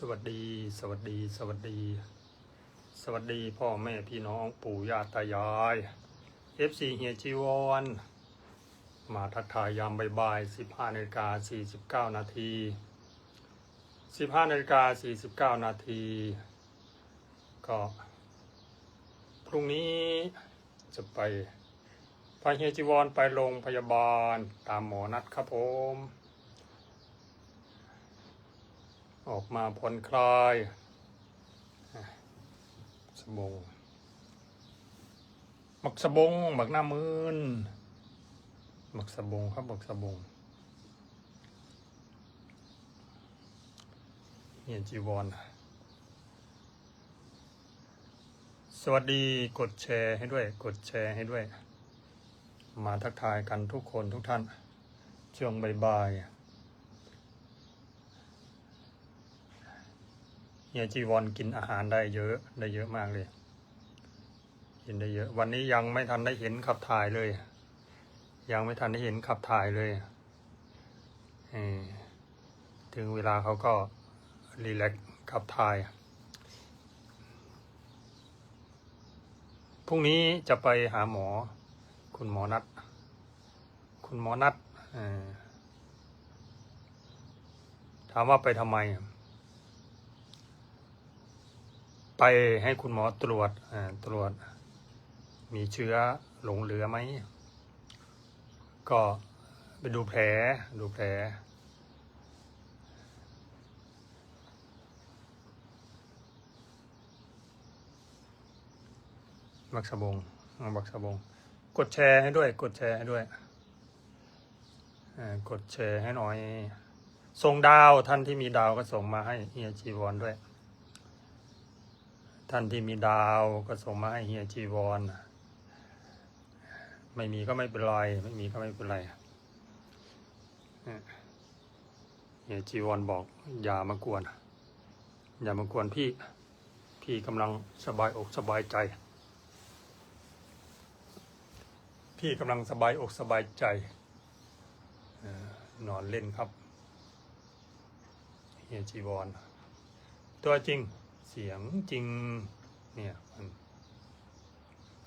สวัสดี สวัสดี สวัสดี สวัสดีพ่อแม่พี่น้องปู่ย่าตายาย FC เฮียจีวอนมาทักทายยามบ่ายๆ15นาฬิกา49 นาที 15นาฬิกา49 นาที ก็พรุ่งนี้จะไปพาเฮียจีวอนไปโรงพยาบาลตามหมอนัดครับผม ออกมาผ่อนคลายอะสบงหมักสบงหมักหน้ามืนหมักสบงครับหมักสบงเหียนจีวรสวัสดีกดแชร์ให้ด้วย กดแชร์ให้ด้วย มาทักทายกันทุกคนทุกท่านช่วงบ่ายๆ ฮียจีวอนกินอาหารได้เยอะได้เยอะมากเลย กินได้เยอะ วันนี้ยังไม่ทันได้เห็นขับถ่ายเลย ยังไม่ทันได้เห็นขับถ่ายเลยเออถึงเวลาเขาก็รีแลกซ์ขับถ่ายพรุ่งนี้จะไปหาหมอ คุณหมอนัด คุณหมอนัดถามว่าไปทำไม ไปให้คุณหมอตรวจอ่าตรวจ มีเชื้อหลงเหลือไหม ก็ไปดูแผลดูแผล บักสะบงบักสะบง กดแชร์ให้ด้วย กดแชร์ให้ด้วยอ่ากดแชร์ให้หน่อย ส่งดาวท่านที่มีดาวก็ส่งมาให้เฮียจีวอนด้วย ท่านที่มีดาวก็ส่งมาให้เฮียจีวอนไม่มีก็ไม่เป็นไรไม่มีก็ไม่เป็นไรเฮียจีวอนบอก อย่ามากวน อย่ามากวนพี่ พี่กำลังสบายอกสบายใจ พี่กำลังสบายอกสบายใจนอนเล่นครับเฮียจีวอนตัวจริง เสียงจริงเนี่ยมัน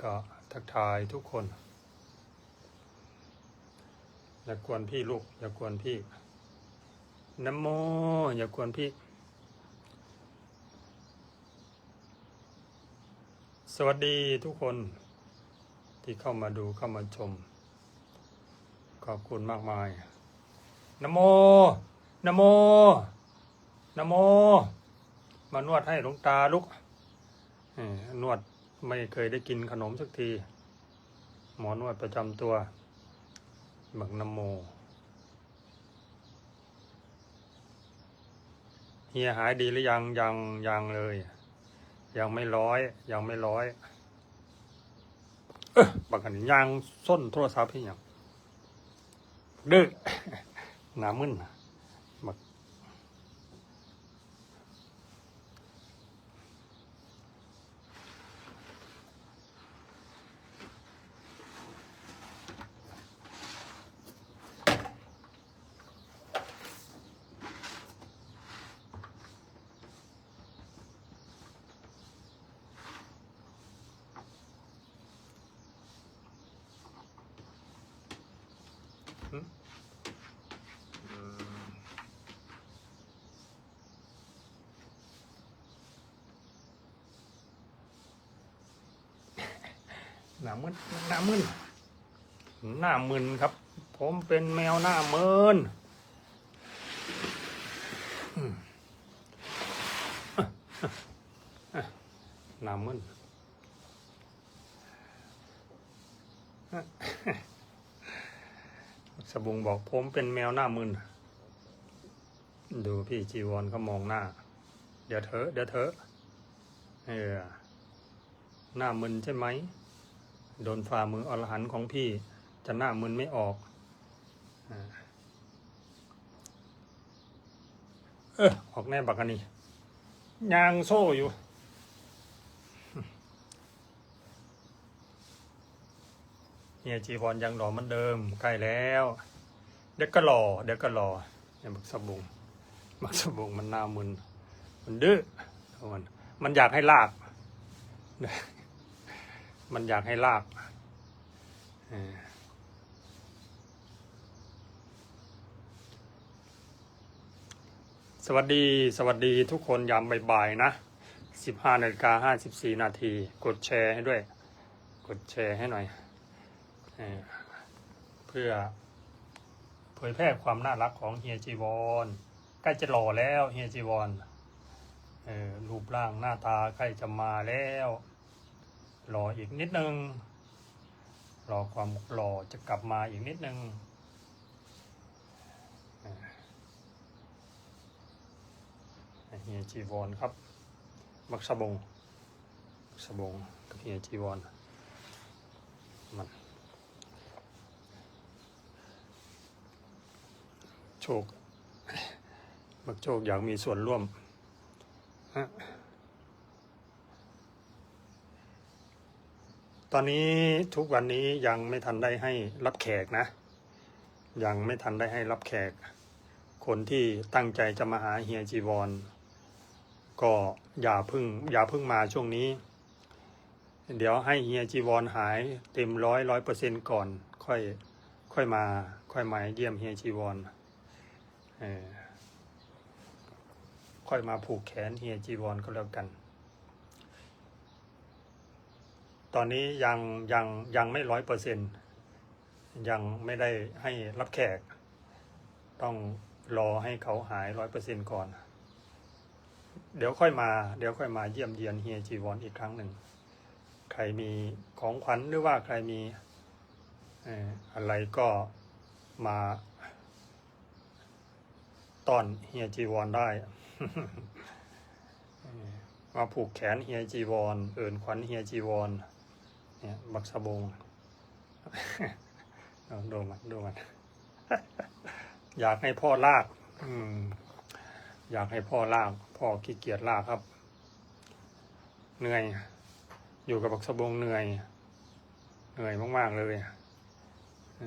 ก็ทักทายทุกคน อย่ากวนพี่ลูก อย่ากวนพี่น้ำโม อย่ากวนพี่ สวัสดีทุกคนที่เข้ามาดูเข้ามาชม ขอบคุณมากมายนะโมนะโมนะโม มานวดให้หลวงตาลุกนวดไม่เคยได้กินขนมสักที หมอนวดประจำตัวบักนโม เฮียหายดีหรือยังยังยังเลย ยังไม่ร้อย ยังไม่ร้อย เออบักกันยางส้นโทรศัพท์พี่ยังดื้อหนามึน หน้ามึนหน้ามึนหน้ามึนครับ ผมเป็นแมวหน้ามินหน้ามึนสบุงบอกผมเป็นแมวหน้ามึนดูพี่จีวรเขามองหน้า เดี๋ยวเถอะเดี๋ยวเถอะเออหน้ามึนใช่ไหม โดนฝ่ามืออรหันของพี่จะหน้ามึนไม่ออกเออออกแน่บักอันนี้ยางโซ่อยู่เฮียจีวรยังหล่อเหมือนเดิมใกล้แล้ว เด็กก็หล่อเด็กก็หล่อเนี่ยบักสบุงบักสบุงมันหน้ามึนมันดื้อมันมันอยากให้ลาก มันอยากให้ลากสวัสดีสวัสดีทุกคนยามบ่ายๆนะสิบห้านาฬิกาห้าสิบสี่นาที กดแชร์ให้ด้วย กดแชร์ให้หน่อยเเพื่อเผยแพร่ความน่ารักของเฮียจีวอนใกล้จะหล่อแล้วเฮียจีวอนรูปร่างหน้าตาใกล้จะมาแล้ว หล่ออีกนิดนึง รอความหล่อจะกลับมาอีกนิดนึงเฮียจีวอนครับ มักสะบงสะบงกับเฮียจีวอนมันโชคมักโชคอยากมีส่วนร่วมฮะ ตอนนี้ทุกวันนี้ยังไม่ทันได้ให้รับแขกนะ ยังไม่ทันได้ให้รับแขก คนที่ตั้งใจจะมาหาเฮียจีวร ก็อย่าพึ่งอย่าพึ่งมาช่วงนี้ เดี๋ยวให้เฮียจีวรหายเต็มร้อยร้อยเปอร์เซ็นก่อน ค่อยค่อยมา ค่อยมาเยี่ยมเฮียจีวรเออค่อยมาผูกแขนเฮียจีวรก็แล้วกัน ตอนนี้ยังยังยังไม่ร้อยเปอร์เซ็นยังไม่ได้ให้รับแขก ต้องรอให้เขาหายร้อยเปอร์เซ็นก่อน เดี๋ยวค่อยมาเดี๋ยวค่อยมาเยี่ยมเยียนเฮียจีวรอีกครั้งหนึ่ง ใครมีของขวัญหรือว่าใครมีอะไรก็มาตอนเฮียจีวรได้มาผูกแขนเฮียจีวร เอินขวัญเฮียจีวร เนี่ยบักสะบงเอาดูมันดูมัน อยากให้พ่อลาก อืม อยากให้พ่อลาก พ่อขี้เกียจลากครับ เหนื่อย อยู่กับบักสะบงเหนื่อย เหนื่อยมากๆเลยอ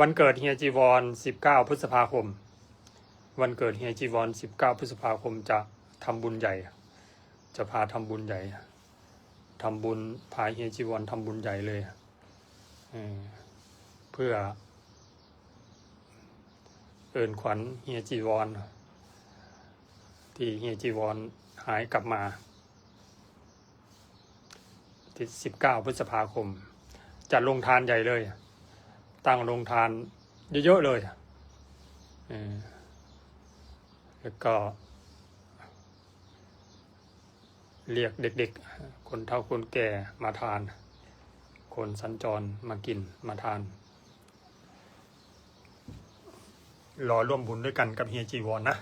วันเกิดเฮียจีวร19พฤษภาคม วันเกิดเฮียจีวร19พฤษภาคมจะทำบุญใหญ่ จะพาทำบุญใหญ่ทำบุญพาเฮียจีวรทำบุญใหญ่เลยเพื่อ เอินขวัญเฮียจีวร ที่เฮียจีวรหายกลับมาที่19พฤษภาคม จัดลงทานใหญ่เลย ตั้งโรงทานเยอะๆเลยแล้วก็ เรียกเด็กๆ คนเฒ่าคนแก่มาทาน คนสัญจรมากินมาทาน รอร่วมบุญด้วยกันกับเฮียจีวรนนะ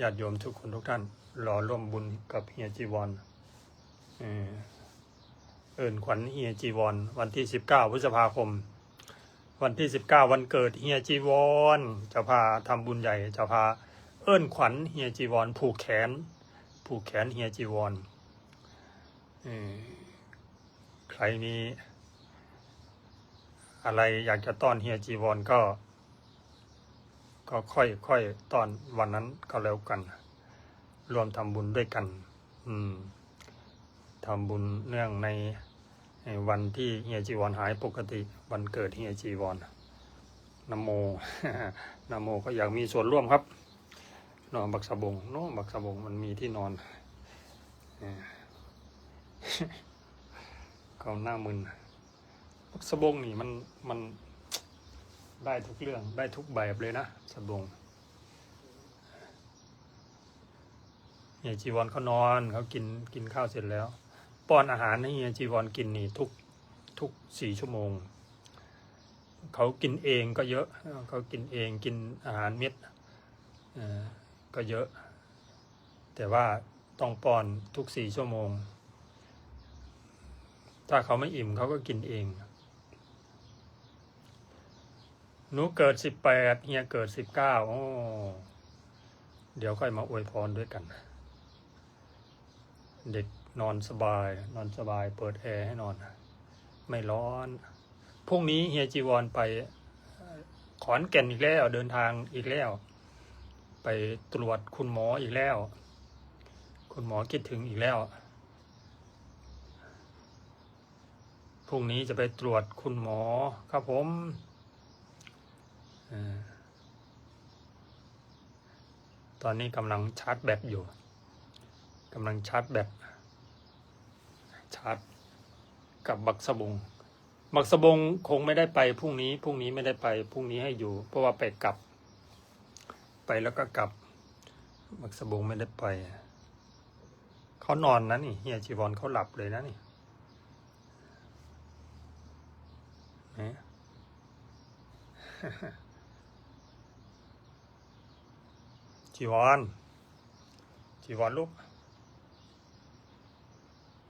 ญาติโยมทุกคนทุกท่าน รอร่วมบุญกับเฮียจีวรเออเอิญขวัญเฮียจีวร วันที่สิบเก้าพฤษภาคม วันที่สิบเก้าวันเกิดเฮียจีวรจะพาทำบุญใหญ่จะพาเอิ้นขวัญเฮียจีวรผูกแขนผูกแขนเฮียจีวรเออ ใครมี อะไรอยากจะต้อนเฮียจีวรก็ ก็ค่อยค่อยต้อนวันนั้นก็แล้วกัน รวมทำบุญด้วยกัน อืมทำบุญเนื่องในวันที่เฮียจีวรหายปกติวันเกิดเฮียจีวรนโมนโมก็อยากมีส่วนร่วมครับ นอนบักสะบงเน้องบักสะบงมันมีที่นอนเออเขาหน้ามึนบักสะบงนี่มันมันได้ทุกเรื่องได้ทุกแบบเลยนะสะบงเฮียจีวรเขานอนเขากินกินข้าวเสร็จแล้ว ป้อนอาหารให้เฮียจีวรกินนี่ทุกทุกสี่ชั่วโมง เขากินเองก็เยอะ เขากินเองกินอาหารเม็ดก็เยอะ แต่ว่าต้องป้อนทุกสี่ชั่วโมง ถ้าเขาไม่อิ่มเขาก็กินเอง หนูเกิดสิบแปดเฮียเกิดสิบเก้าโอ้เดี๋ยวค่อยมาอวยพรด้วยกัน เด็กนอนสบาย นอนสบาย เปิดแอร์ให้นอน ไม่ร้อนพรุ่งนี้เฮียจีวรไปขอนแก่นอีกแล้ว เดินทางอีกแล้ว ไปตรวจคุณหมออีกแล้ว คุณหมอคิดถึงอีกแล้ว พรุ่งนี้จะไปตรวจคุณหมอครับผมตอนนี้กำลังชาร์จแบตอยู่กำลังชาร์จแบตชาร์จกับบักสบง บักสบงคงไม่ได้ไปพรุ่งนี้พรุ่งนี้ไม่ได้ไปพรุ่งนี้ให้อยู่ เพราะว่าไปกลับ ไปแล้วก็กลับ บักสบงไม่ได้ไป เขานอนนะนี่เฮียจีวอนเขาหลับเลยนะนี่ นี่จีวอนจีวอนลูก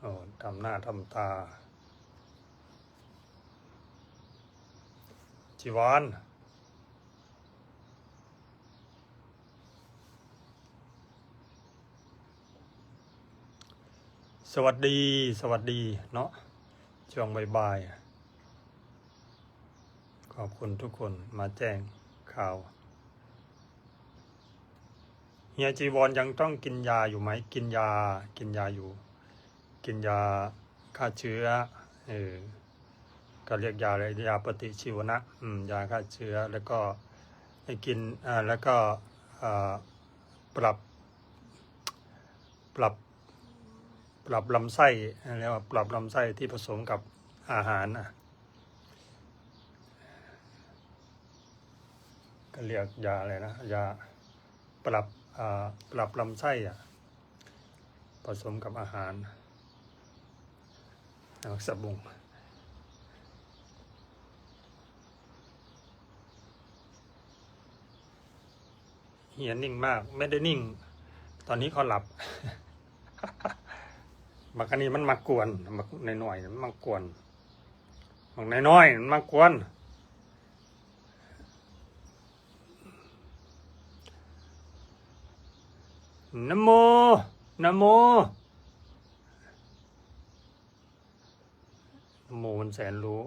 โอ้ทำหน้าทำตา จีวอนสวัสดีสวัสดีเนาะช่วงบ่ายๆ ขอบคุณทุกคนมาแจ้งข่าว เฮียจีวอนยังต้องกินยาอยู่ไหม กินยา กินยาอยู่ กินยาฆ่าเชื้อ เออ ก็เรียกยาอะไรยาปฏิชีวนะ อืม ยาฆ่าเชื้อ แล้วก็ให้กิน อ่า แล้วก็ อ่า ปรับ ปรับ ปรับลำไส้เรียกว่าปรับลำไส้ที่ผสมกับอาหารนะ เรียกยาอะไรนะ ยาปรับอ่าปรับลำไส้อะผสมกับอาหารเอาสบุงเหียนิ่งมาก ไม่ได้นิ่ง ตอนนี้เขาหลับบักอันนี้มันมากวนบักในหน่อยๆมันมากวนบักในน้อยๆมันมากวน นโมนโมนโมมันแสนรู้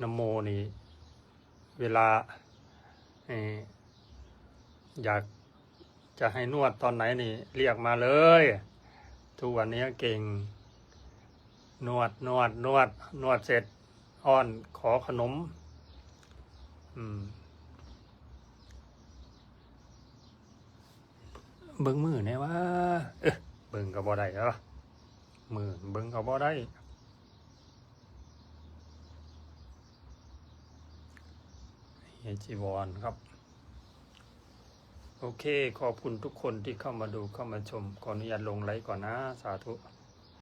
นโมนี่ เวลาเอ่ออยากจะให้นวดตอนไหนนี่ เรียกมาเลย ทุกวันนี้เก่ง นวดนวดนวด นวดเสร็จอ้อนขอขนม อืม เบิ้งมือเนี่ยว่าเออเบิ้งก็บ่ได้เหรอมือเบิ้งก็บ่ได้เฮยจีวอนครับ โอเค ขอบคุณทุกคนที่เข้ามาดูเข้ามาชม ขออนุญาตลงไลค์ก่อนนะ สาธุ